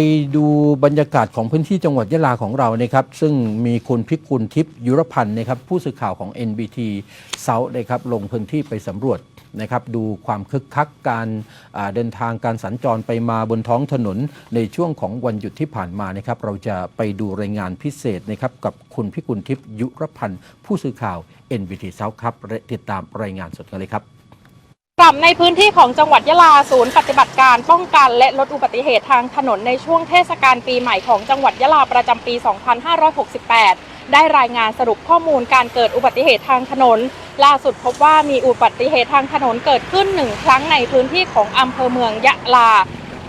ไปดูบรรยากาศของพื้นที่จังหวัดยะลาของเรานะครับซึ่งมีคุณพิกุลทิพย์ยุรพันธ์นะครับผู้สื่อข่าวของ NBT South นะครับลงพื้นที่ไปสำรวจนะครับดูความคึกคักการเดินทางการสัญจรไปมาบนท้องถนนในช่วงของวันหยุดที่ผ่านมานะครับเราจะไปดูรายงานพิเศษนะครับกับคุณพิกุลทิพย์ยุรพันธ์ผู้สื่อข่าว NBT South ครับติดตามรายงานสดกันเลยครับ กลับในพื้นที่ของจังหวัดยะลาศูนย์ปฏิบัติการป้องกันและลดอุบัติเหตุทางถนนในช่วงเทศกาลปีใหม่ของจังหวัดยะลาประจำปี 2568 ได้รายงานสรุปข้อมูลการเกิดอุบัติเหตุทางถนน ล่าสุดพบว่ามีอุบัติเหตุทางถนนเกิดขึ้นหนึ่งครั้งในพื้นที่ของอำเภอเมืองยะลา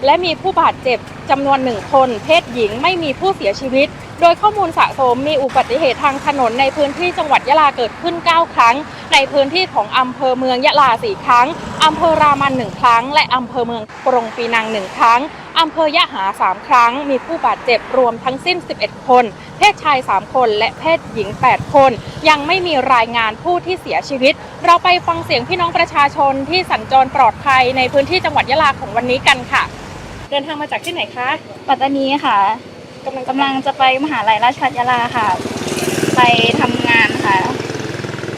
และมีผู้บาดเจ็บจำนวนหนึ่งคน เพศหญิงไม่มีผู้เสียชีวิต โดยข้อมูลสะสมมีอุบัติเหตุทางถนนในพื้นที่จังหวัดยะลาเกิดขึ้น 9 ครั้ง ในพื้นที่ของอำเภอเมืองยะลา 4 ครั้งอำเภอรามัน 1 ครั้ง และอำเภอเมืองปรงปีนัง 1 ครั้งอำเภอยะหา 3 ครั้ง มีผู้บาดเจ็บรวมทั้งสิ้น 11 คน เพศชาย 3 คน และเพศหญิง 8 คน ยังไม่มีรายงานผู้ที่เสียชีวิต เราไปฟังเสียงพี่น้องประชาชนที่สัญจรปลอดภัยในพื้นที่จังหวัดยะลาของวันนี้กันค่ะ เดินทางมาจากที่ไหนคะปัตตานีค่ะกำลังกำลังจะไปมหาลัยราชภัฏยาลาค่ะ ไปทำงานค่ะ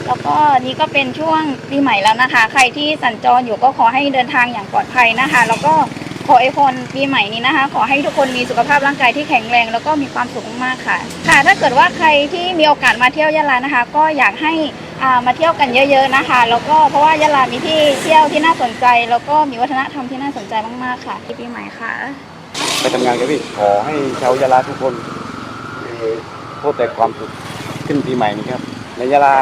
แล้วก็นี่ก็เป็นช่วงปีใหม่แล้วนะคะ ใครที่สัญจรอยู่ก็ขอให้เดินทางอย่างปลอดภัยนะคะ แล้วก็ขอไอพรปีใหม่นี้นะคะ ขอให้ทุกคนมีสุขภาพร่างกายที่แข็งแรง แล้วก็มีความสุขมากๆค่ะ ค่ะ ถ้าเกิดว่าใครที่มีโอกาสมาเที่ยวยะลานะคะ ก็อยากให้ อ่ามาเที่ยวกันเยอะ ๆนะคะ แล้วก็เพราะว่ายะลามีที่เที่ยวที่น่าสนใจ แล้วก็มีวัฒนธรรมที่น่าสนใจมากๆค่ะปีใหม่ค่ะ ไปทำงานกันพี่ขอให้ชาวยะลาทุกคนเอ่อพบแต่ความสุขขึ้นปีใหม่นี้ครับ ในยะลา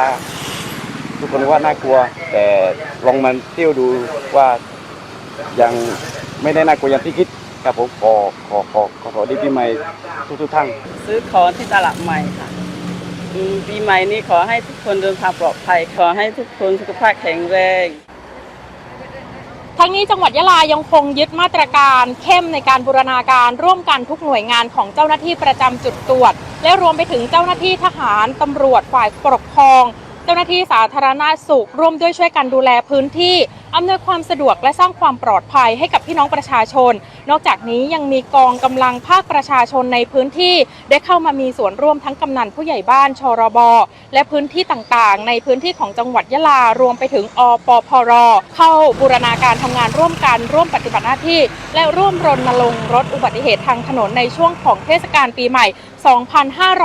ทุกคนว่าน่ากลัว แต่ลองมาเที่ยวดูว่ายังไม่ได้น่ากลัวอย่างที่คิดครับผมขอขอขอขอขอดีปีใหม่ทุกทุกๆท่าน ซื้อของที่ตลาดใหม่ค่ะอืม ปีใหม่นี้ขอให้ทุกคนเดินทางปลอดภัย ขอให้ทุกคนสุขภาพแข็งแรงทั้งนี้จังหวัดยะลายังคงยึดมาตรการเข้มในการบูรณาการร่วมกันทุกหน่วยงานของเจ้าหน้าที่ประจำจุดตรวจ และรวมไปถึงเจ้าหน้าที่ทหารตำรวจฝ่ายปกครอง จ้าหน้าที่สาธารณสุขร่วมด้วยช่วยกันดูแลพื้นที่อำนวยความสะดวกและสร้างความปลอดภัยให้กับพี่น้องประชาชน นอกจากนี้ยังมีกองกำลังภาคประชาชนในพื้นที่ ได้เข้ามามีส่วนร่วมทั้งกำนันผู้ใหญ่บ้านชรบ และพื้นที่ต่างๆ ในพื้นที่ของจังหวัดยะลารวมไปถึงอปพร เข้าบูรณาการทำงานร่วมกันร่วมปฏิบัติหน้าที่ และร่วมรณรงค์ลดอุบัติเหตุทางถนนในช่วงของเทศกาลปีใหม่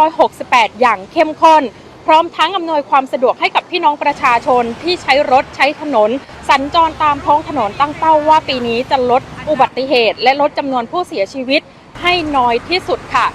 2568 อย่างเข้มข้น พร้อมทั้งอำนวยความสะดวกให้กับพี่น้องประชาชนที่ใช้รถใช้ถนน สัญจรตามท้องถนนตั้งเป้าว่าปีนี้จะลดอุบัติเหตุ และลดจำนวนผู้เสียชีวิตให้น้อยที่สุดค่ะ